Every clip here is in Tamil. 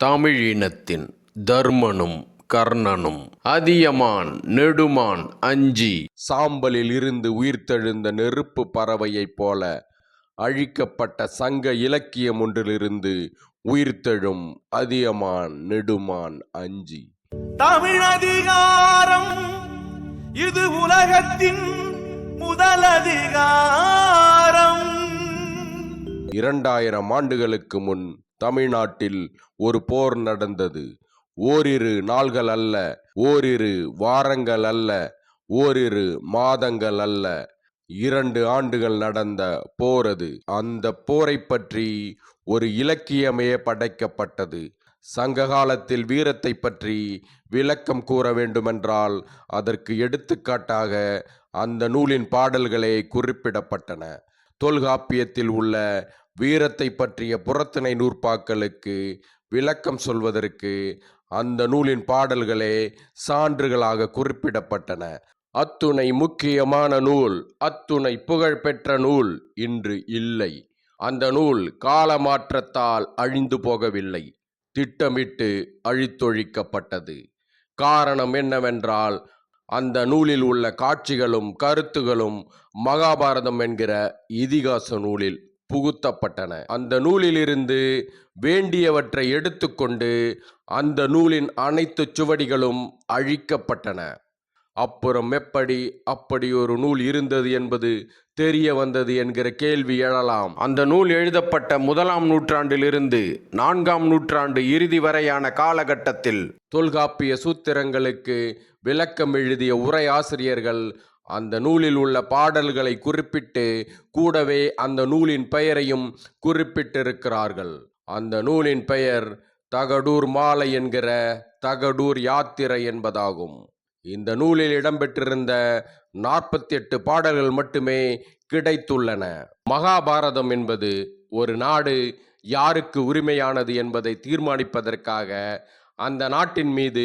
தமிழினத்தின் தர்மனும் கர்ணனும் அதியமான் நெடுமான் அஞ்சி சாம்பலில் இருந்து உயிர்த்தெழுந்த நெருப்பு பறவையைப் போல அழிக்கப்பட்ட சங்க இலக்கியம் ஒன்றிலிருந்து உயிர்த்தெழும் அதியமான் நெடுமான் அஞ்சி. தமிழதிகாரம் இது உலகத்தின் முதலதிகாரம் இரண்டாயிரம் ஆண்டுகளுக்கு முன் தமிழ்நாட்டில் ஒரு போர் நடந்தது. ஓரிரு நாள்கள் அல்ல ஓரிரு வாரங்கள் அல்ல ஓரிரு மாதங்கள் அல்ல. இரண்டு ஆண்டுகள் நடந்த போர் அது. அந்த போரை பற்றி ஒரு இலக்கியமே படைக்கப்பட்டது. சங்க காலத்தில் வீரத்தை பற்றி விளக்கம் கூற வேண்டுமென்றால் அதற்கு எடுத்துக்காட்டாக அந்த நூலின் பாடல்களே குறிப்பிடப்பட்டன. தொல்காப்பியத்தில் உள்ள வீரத்தை பற்றிய புறத்திணை நூற்பாக்களுக்கு விளக்கம் சொல்வதற்கு அந்த நூலின் பாடல்களே சான்றுகளாக குறிப்பிடப்பட்டன. அத்துணை முக்கியமான நூல் அத்துணை புகழ்பெற்ற நூல் இன்று இல்லை. அந்த நூல் காலமாற்றத்தால் அழிந்து போகவில்லை. திட்டமிட்டு அழித்தொழிக்கப்பட்டது. காரணம் என்னவென்றால் அந்த நூலில் உள்ள காட்சிகளும் கருத்துகளும் மகாபாரதம் என்கிற இதிகாச நூலில் புகுத்தப்பட்டன. அந்த நூலிலிருந்து வேண்டியவற்றை எடுத்துக்கொண்டு அந்த நூலின் அனைத்து சுவடிகளும் அழிக்கப்பட்டன. அப்புறம் எப்படி அப்படி ஒரு நூல் இருந்தது என்பது தெரிய வந்தது என்கிற கேள்வி எழலாம். அந்த நூல் எழுதப்பட்ட முதலாம் நூற்றாண்டிலிருந்து நான்காம் நூற்றாண்டு இறுதி வரையான காலகட்டத்தில் தொல்காப்பிய சூத்திரங்களுக்கு விளக்கம் எழுதிய உரை ஆசிரியர்கள் அந்த நூலில் உள்ள பாடல்களை குறிப்பிட்டு கூடவே அந்த நூலின் பெயரையும் குறிப்பிட்டிருக்கிறார்கள். அந்த நூலின் பெயர் தகடூர் மாலை என்கிற தகடூர் யாத்திரை என்பதாகும். இந்த நூலில் இடம்பெற்றிருந்த நாற்பத்தி எட்டு பாடல்கள் மட்டுமே கிடைத்துள்ளன. மகாபாரதம் என்பது ஒரு நாடு யாருக்கு உரிமையானது என்பதை தீர்மானிப்பதற்காக அந்த நாட்டின் மீது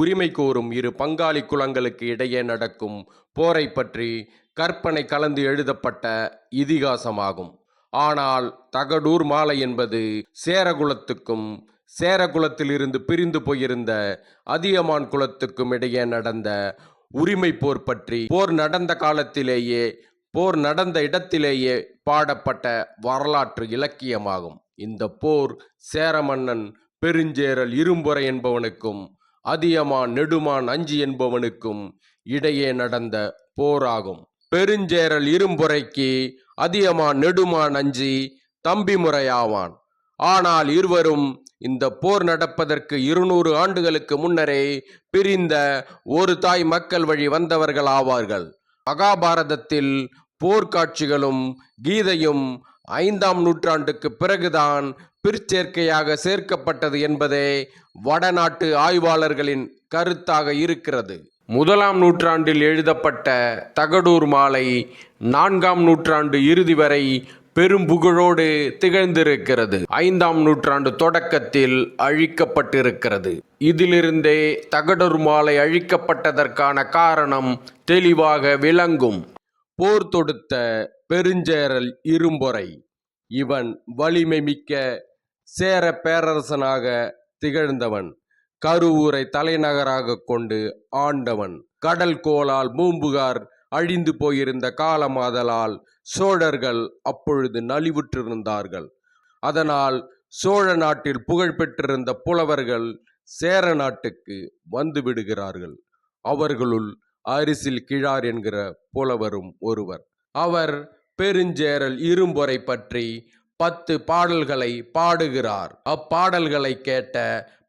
உரிமை கோரும் இரு பங்காளி குலங்களுக்கு இடையே நடக்கும் போரை பற்றி கற்பனை கலந்து எழுதப்பட்ட இதிகாசமாகும். ஆனால் தகடூர் மாலை என்பது சேரகுலத்துக்கும் சேரகுலத்திலிருந்து பிரிந்து போயிருந்த அதியமான் குலத்துக்கும் இடையே நடந்த உரிமை போர் பற்றி போர் நடந்த காலத்திலேயே போர் நடந்த இடத்திலேயே பாடப்பட்ட வரலாற்று இலக்கியமாகும். இந்த போர் சேர மன்னன் பெருஞ்சேரல் இரும்புரை என்பவனுக்கும் அதியமான் நெடுமான் அஞ்சி என்பவனுக்கும் இடையே நடந்த போராகும். பெருஞ்சேரல் இரும்புரைக்கு அதியமான் நெடுமான் அஞ்சி தம்பி முறையாவான் ஆனால் இருவரும் இந்த போர் நடப்பதற்கு இருநூறு ஆண்டுகளுக்கு முன்னரே பிரிந்த ஒரு தாய் மக்கள் வழி வந்தவர்கள் ஆவார்கள். மகாபாரதத்தில் போர்க்காட்சிகளும் கீதையும் ஐந்தாம் நூற்றாண்டுக்கு பிறகுதான் பிற்சேர்க்கையாக சேர்க்கப்பட்டது என்பதே வடநாட்டு ஆய்வாளர்களின் கருத்தாக இருக்கிறது. முதலாம் நூற்றாண்டில் எழுதப்பட்ட தகடூர் மாலை நான்காம் நூற்றாண்டு இறுதி வரை பெரும் புகழோடு திகழ்ந்திருக்கிறது. ஐந்தாம் நூற்றாண்டு தொடக்கத்தில் அழிக்கப்பட்டிருக்கிறது. இதிலிருந்தே தகடூர் மாலை அழிக்கப்பட்டதற்கான காரணம் தெளிவாக விளங்கும். போர் தொடுத்த பெருஞ்சேரல் இரும்பொறை. இவன் வலிமை மிக்க சேர பேரரசனாக திகழ்ந்தவன். கருவூரை தலைநகராக கொண்டு ஆண்டவன். கடல் கோலால் மூம்புகார் அழிந்து போயிருந்த காலமாதலால் சோழர்கள் அப்பொழுது நலிவுற்றிருந்தார்கள். அதனால் சோழ நாட்டில் புகழ் பெற்றிருந்த புலவர்கள் சேர நாட்டுக்கு வந்து விடுகிறார்கள். அவர்களுள் அரிசில் கிழார் என்கிற புலவரும் ஒருவர். அவர் பெருஞ்சேரல் இரும்பொறை பற்றி பத்து பாடல்களை பாடுகிறார். அப்பாடல்களை கேட்ட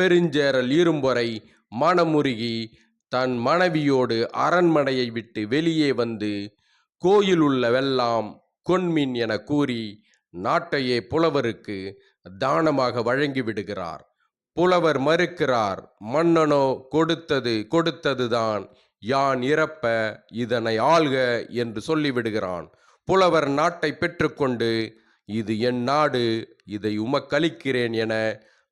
பெருஞ்சேரல் இரும்பொறை மனமுருகி தன் மனைவியோடு அரண்மனையை விட்டு வெளியே வந்து கோயில் உள்ளவெல்லாம் கொன்மின் என கூறி நாட்டையே புலவருக்கு தானமாக வழங்கி விடுகிறார். புலவர் மறுக்கிறார் மன்னனோ கொடுத்தது கொடுத்ததுதான் யான் இறப்ப இதனை ஆள்க என்று சொல்லிவிடுகிறான் புலவர் நாட்டை பெற்றுக்கொண்டு இது என் நாடு இதை உமக்களிக்கிறேன் என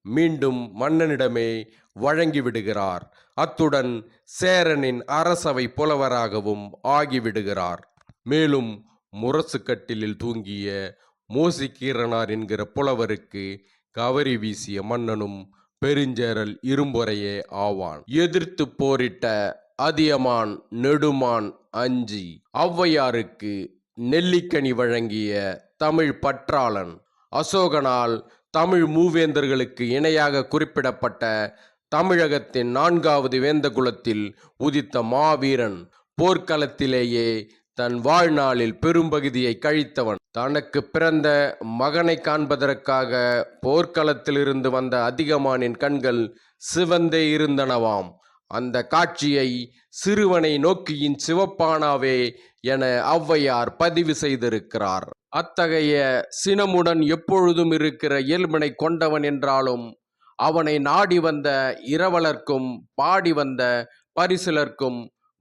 மீண்டும் மன்னனிடமே வழங்கிவிடுகிறார் அத்துடன் சேரனின் அரசவை புலவராகவும் ஆகிவிடுகிறார் மேலும் முரசு கட்டிலில் தூங்கிய மோசிக்கீரனார் என்கிற புலவருக்கு கவரி வீசிய மன்னனும் பெருஞ்சேரல் இரும்பொறையே ஆவான். எதிர்த்து போரிட்ட அதியமான் நெடுமான் அஞ்சி ஔவையாருக்கு நெல்லிக்கனி வழங்கிய தமிழ் பற்றாளன் அசோகனால் தமிழ் மூவேந்தர்களுக்கு இணையாக குறிப்பிடப்பட்ட தமிழகத்தின் நான்காவது வேந்த குலத்தில் உதித்த மாவீரன் போர்க்களத்திலேயே தன் வாழ்நாளில் பெரும்பகுதியை கழித்தவன். தனக்கு பிறந்த மகனை காண்பதற்காக போர்க்களத்திலிருந்து வந்த அதிகமானின் கண்கள் சிவந்தே இருந்தனவாம். அந்த காட்சியை சிறுவனை நோக்கியின் சிவப்பானாவே என ஔவையார் பதிவு செய்திருக்கிறார். அத்தகைய சினமுடன் எப்பொழுதும் இருக்கிற இயல்பினை கொண்டவன் என்றாலும் அவனை நாடி வந்த இரவலர்க்கும் பாடி வந்த பரிசிலர்க்கும்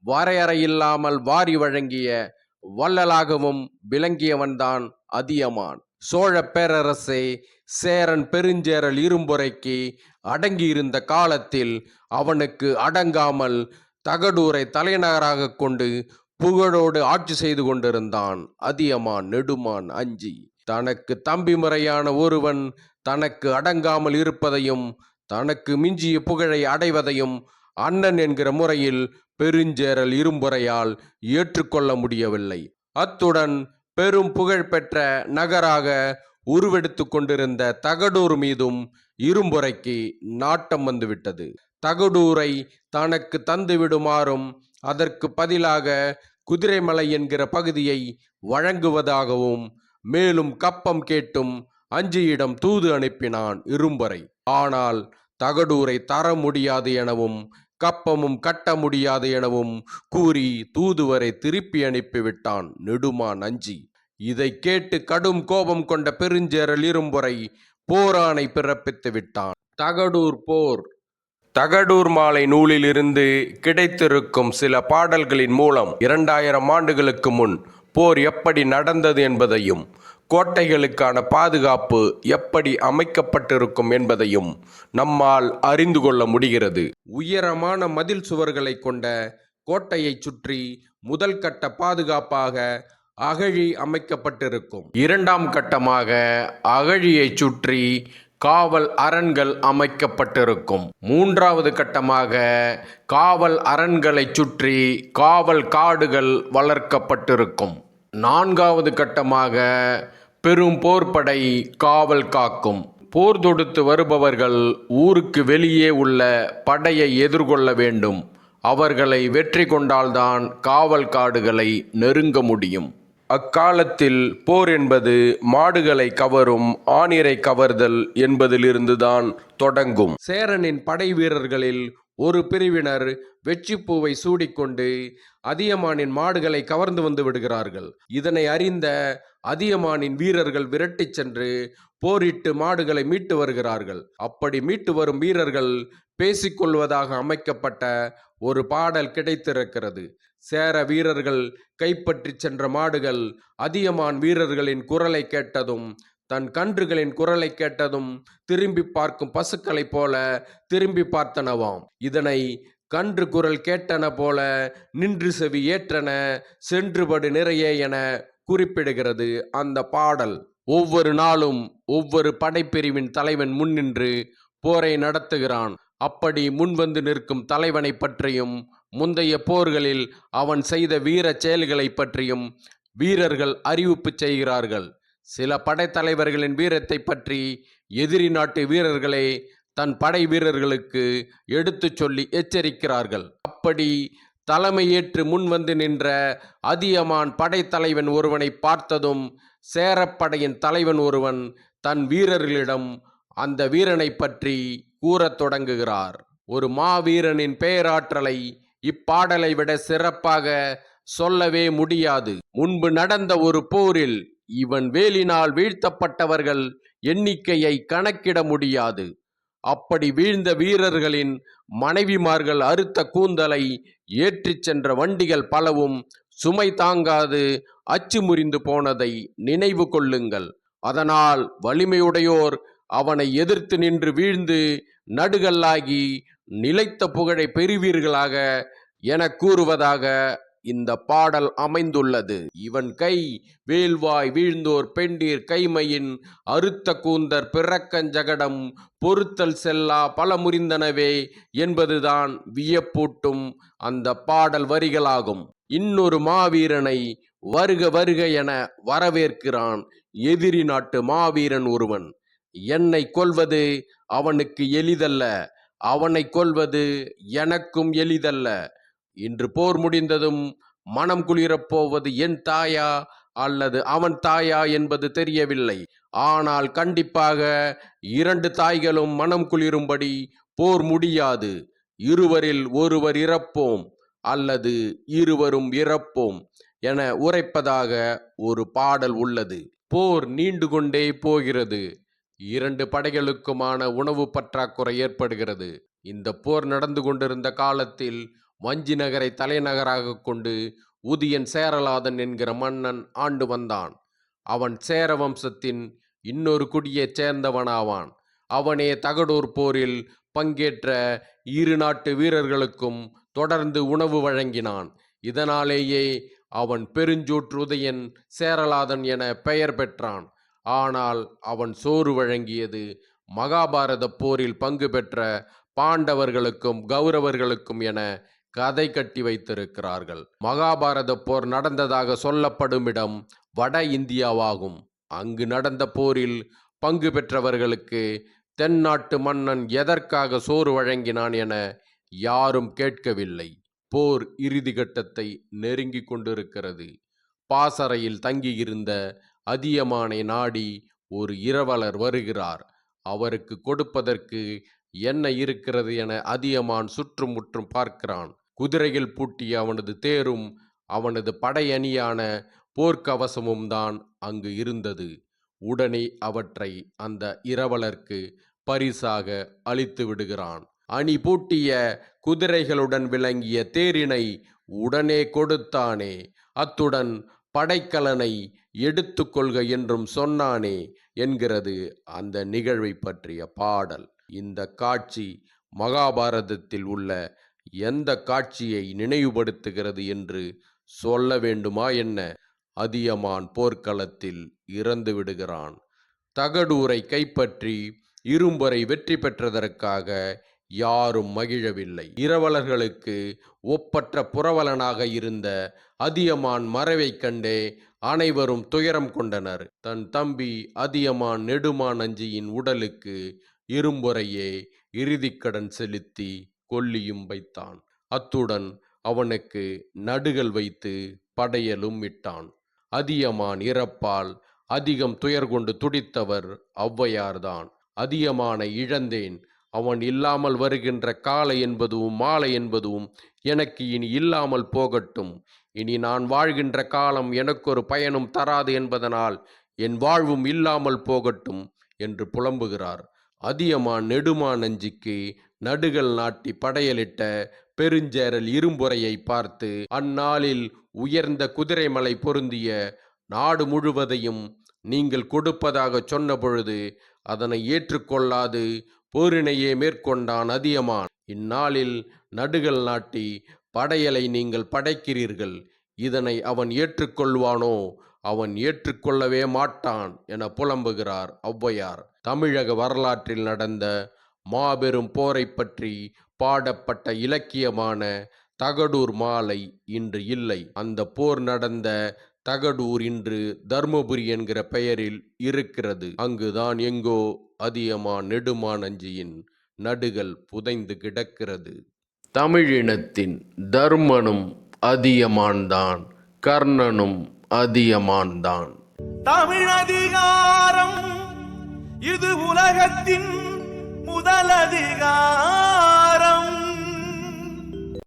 வரையறையில்லாமல் வாரி வழங்கிய வள்ளலாகவும் விளங்கியவன்தான் அதியமான். சோழ பேரரசே சேரன் பெருஞ்சேரல் இரும்புரைக்கு அடங்கியிருந்த காலத்தில் அவனுக்கு அடங்காமல் தகடூரை தலைநகராக கொண்டு புகழோடு ஆட்சி செய்து கொண்டிருந்தான் அதியமான் நெடுமான் அஞ்சி. தனக்கு தம்பி முறையான ஒருவன் தனக்கு அடங்காமல் இருப்பதையும் தனக்கு மிஞ்சிய புகழை அடைவதையும் அண்ணன் என்கிற முறையில் பெருஞ்சேரல் இரும்புறையால் ஏற்றுக்கொள்ள முடியவில்லை. அத்துடன் பெரும் புகழ் பெற்ற நகராக உருவெடுத்து கொண்டிருந்த தகடூர் மீதும் இரும்புரைக்கு நாட்டம் வந்துவிட்டது. தகடூரை தனக்கு தந்துவிடுமாறும் அதற்கு பதிலாக குதிரைமலை என்கிற பகுதியை வழங்குவதாகவும் மேலும் கப்பம் கேட்டும் அஞ்சியிடம் தூது அனுப்பினான் இரும்பரை. ஆனால் தகடூரை தர முடியாது எனவும் கப்பமும் கட்ட முடியாது எனவும் கூறி தூதுவரை திருப்பி அனுப்பிவிட்டான் நெடுமா நஞ்சி. இதை கேட்டு கடும் கோபம் கொண்ட பெருஞ்சேரல் இரும்புரை போரானை பிறப்பித்து விட்டான். தகடூர் போர். தகடூர் மாலை நூலிலிருந்து கிடைத்திருக்கும் சில பாடல்களின் மூலம் இரண்டாயிரம் ஆண்டுகளுக்கு முன் போர் எப்படி நடந்தது என்பதையும் கோட்டைகளுக்கான பாதுகாப்பு எப்படி அமைக்கப்பட்டிருக்கும் என்பதையும் நம்மால் அறிந்து கொள்ள முடிகிறது. உயரமான மதில் சுவர்களை கொண்ட கோட்டையை சுற்றி முதல் கட்ட பாதுகாப்பாக அகழி அமைக்கப்பட்டிருக்கும். இரண்டாம் கட்டமாக அகழியைச் சுற்றி காவல் அரண்கள் அமைக்கப்பட்டிருக்கும். மூன்றாவது கட்டமாக காவல் அரண்களைச் சுற்றி காவல் காடுகள் வளர்க்கப்பட்டிருக்கும். நான்காவது கட்டமாக பெரும் போர்ப்படை காவல் காக்கும். போர் தொடுத்து வருபவர்கள் ஊருக்கு வெளியே உள்ள படையை எதிர்கொள்ள வேண்டும். அவர்களை வெற்றி கொண்டால்தான் காவல் காடுகளை நெருங்க முடியும். அக்காலத்தில் போர் என்பது மாடுகளை கவரும் ஆணிரை கவர்தல் என்பதிலிருந்துதான் தொடங்கும். சேரனின் படை வீரர்களில் ஒரு பிரிவினர் வெற்றிப்பூவை சூடிக்கொண்டு அதியமானின் மாடுகளை கவர்ந்து வந்து விடுகிறார்கள். இதனை அறிந்த அதியமானின் வீரர்கள் விரட்டிச் சென்று போரிட்டு மாடுகளை மீட்டு வருகிறார்கள். அப்படி மீட்டு வரும் வீரர்கள் பேசிக்கொள்வதாக அமைக்கப்பட்ட ஒரு பாடல் கிடைத்திருக்கிறது. சேர வீரர்கள் கைப்பற்றி சென்ற மாடுகள் அதியமான் வீரர்களின் குரலை கேட்டதும் தன் கன்றுகளின் குரலை கேட்டதும் திரும்பி பார்க்கும் பசுக்களைப் போல திரும்பி பார்த்தனவாம். இதனை கன்று குரல் கேட்டன போல நின்று செவி ஏற்றன சென்றுபடு நிறைய என குறிப்பிடுகிறது அந்த பாடல். ஒவ்வொரு நாளும் ஒவ்வொரு படைப்பிரிவின் தலைவன் முன்னின்று போரை நடத்துகிறான். அப்படி முன்வந்து நிற்கும் தலைவனை பற்றியும் முந்தைய போர்களில் அவன் செய்த வீர செயல்களை பற்றியும் வீரர்கள் அறிவிப்பு செய்கிறார்கள். சில படைத்தலைவர்களின் வீரத்தை பற்றி எதிரி நாட்டு வீரர்களே தன் படை வீரர்களுக்கு எடுத்துச் சொல்லி எச்சரிக்கிறார்கள். அப்படி தலைமையேற்று முன்வந்து நின்ற அதியமான் படைத்தலைவன் ஒருவனை பார்த்ததும் சேரப்படையின் தலைவன் ஒருவன் தன் வீரர்களிடம் அந்த வீரனை பற்றி கூறத் தொடங்குகிறார். ஒரு மாவீரனின் பெயராற்றலை இப்பாடலை விட சிறப்பாக சொல்லவே முடியாது. முன்பு நடந்த ஒரு போரில் இவன் வேலினால் வீழ்த்தப்பட்டவர்கள் எண்ணிக்கையை கணக்கிட முடியாது. அப்படி வீழ்ந்த வீரர்களின் மனைவிமார்கள் அறுத்த கூந்தலை ஏற்றிச் சென்ற வண்டிகள் பலவும் சுமை தாங்காது அச்சு முறிந்து போனதை நினைவு கொள்ளுங்கள். அதனால் வலிமையுடையோர் அவனை எதிர்த்து நின்று வீழ்ந்து நடுகல்லாகி நிலைத்த புகழை பெறுவீர்களாக என கூறுவதாக இந்த பாடல் அமைந்துள்ளது. இவன் கை வேல்வாய் வீழ்ந்தோர் பெண்டீர் கைமையின் அறுத்த கூந்தர் பிறக்கஞ்சகடம் பொறுத்தல் செல்லா பல முறிந்தனவே என்பதுதான் வியப்பூட்டும் அந்த பாடல் வரிகளாகும். இன்னொரு மாவீரனை வருக வருக என வரவேற்கிறான் எதிரி நாட்டு மாவீரன் ஒருவன். என்னை கொல்வது அவனுக்கு எளிதல்ல அவனை கொல்வது எனக்கும் எளிதல்ல இன்று போர் முடிந்ததும் மனம் குளிரப் போவது என் தாயா அல்லது அவன் தாயா என்பது தெரியவில்லை. ஆனால் கண்டிப்பாக இரண்டு தாய்களும் மனம் குளிரும்படி போர் முடியாது. இருவரில் ஒருவர் இறப்போம் அல்லது இருவரும் இறப்போம் என உரைப்பதாக ஒரு பாடல் உள்ளது. போர் நீண்டு கொண்டே போகிறது. இரண்டு படைகளுக்குமான உணவு பற்றாக்குறை ஏற்படுகிறது. இந்த போர் நடந்து கொண்டிருந்த காலத்தில் வஞ்சி நகரை தலைநகராக கொண்டு உதியன் சேரலாதன் என்கிற மன்னன் ஆண்டு வந்தான். அவன் சேர வம்சத்தின் இன்னொரு குடியைச் சேர்ந்தவனாவான். அவனே தகடூர் போரில் பங்கேற்ற இரு நாட்டு வீரர்களுக்கும் தொடர்ந்து உணவு வழங்கினான். இதனாலேயே அவன் பெருஞ்சோற்று உதயன் சேரலாதன் என பெயர் பெற்றான். ஆனால் அவன் சோறு வழங்கியது மகாபாரத போரில் பங்கு பெற்ற பாண்டவர்களுக்கும் கௌரவர்களுக்கும் என கதை கட்டி வைத்திருக்கிறார்கள். மகாபாரத போர் நடந்ததாக சொல்லப்படும் இடம் வட இந்தியாவாகும். அங்கு நடந்த போரில் பங்கு பெற்றவர்களுக்கு தென்னாட்டு மன்னன் எதற்காக சோறு வழங்கினான் என யாரும் கேட்கவில்லை. போர் இறுதி கட்டத்தை நெருங்கிக் கொண்டிருக்கிறது. பாசறையில் தங்கியிருந்த அதியமானை நாடி ஒரு இரவலர் வருகிறார். அவருக்கு கொடுப்பதற்கு என்ன இருக்கிறது என அதியமான் சுற்றும் முற்றும் பார்க்கிறான். குதிரைகள் பூட்டிய அவனது தேரும் அவனது படையணியான போர்க்கவசமும் தான் அங்கு இருந்தது. உடனே அவற்றை அந்த இரவலர்க்கு பரிசாக அளித்து விடுகிறான். அணி பூட்டிய குதிரைகளுடன் விளங்கிய தேரினை உடனே கொடுத்தானே அத்துடன் படைக்கலனை எடுத்துக்கொள்க என்றும் சொன்னானே என்கிறது அந்த நிகழ்வை பற்றிய பாடல். இந்த காட்சி மகாபாரதத்தில் உள்ள எந்த காட்சியை நினைவுபடுத்துகிறது என்று சொல்ல வேண்டுமா என்ன? அதியமான் போர்க்களத்தில் இறந்து விடுகிறான். தகடூரை கைப்பற்றி இரும்பரை வெற்றி பெற்றதற்காக யாரும் மகிழவில்லை. இரவலர்களுக்கு ஒப்பற்ற புரவலனாக இருந்த அதியமான் மறைவைக் கண்டே அனைவரும் துயரம் கொண்டனர். தன் தம்பி அதியமான் நெடுமான் அஞ்சியின் உடலுக்கு இரும்பொறையே இறுதிக்கடன் செலுத்தி கொல்லியும் வைத்தான். அத்துடன் அவனுக்கு நடுகள் வைத்து படையலும் விட்டான் அதியமான் இறப்பால் அதிகம் துயர் கொண்டு துடித்தவர் ஔவையார்தான். அதியமானை இழந்தேன். அவன் இல்லாமல் வருகின்ற காலை என்பதும் மாலை என்பதும் எனக்கு இனி இல்லாமல் போகட்டும். இனி நான் வாழ்கின்ற காலம் எனக்கொரு பயனும் தராது என்பதனால் என் வாழ்வும் இல்லாமல் போகட்டும் என்று புலம்புகிறார். அதியமான் நெடுமா நஞ்சிக்கு நடுகள் நாட்டி படையலிட்ட பெருஞ்சேரல் இரும்புறையை பார்த்து அந்நாளில் உயர்ந்த குதிரைமலை பொருந்திய நாடு முழுவதையும் நீங்கள் கொடுப்பதாகச் சொன்னபொழுது அதனை ஏற்றுக்கொள்ளாது போரினையே மேற்கொண்டான் அதியமான். இந்நாளில் நடுகள் நாட்டி படையலை நீங்கள் படைக்கிறீர்கள். இதனை அவன் ஏற்றுக்கொள்வானோ அவன் ஏற்றுக்கொள்ளவே மாட்டான் என புலம்புகிறார் ஔவையார் தமிழக வரலாற்றில் நடந்த மாபெரும் போரைப் பற்றி பாடப்பட்ட இலக்கியமான தகடூர் மாலை இன்று இல்லை. அந்த போர் நடந்த தகடூர் இன்று தர்மபுரி என்கிற பெயரில் இருக்கிறது. அங்குதான் எங்கோ அதியமா நெடுமானஞ்சியின் நடுகள் புதைந்து கிடக்கிறது. தமிழினத்தின் தர்மனும் அதியமான்தான் கர்ணனும் அதியமான்தான். தமிழதிகாரம் இது உலகத்தின் முதலதிகாரம்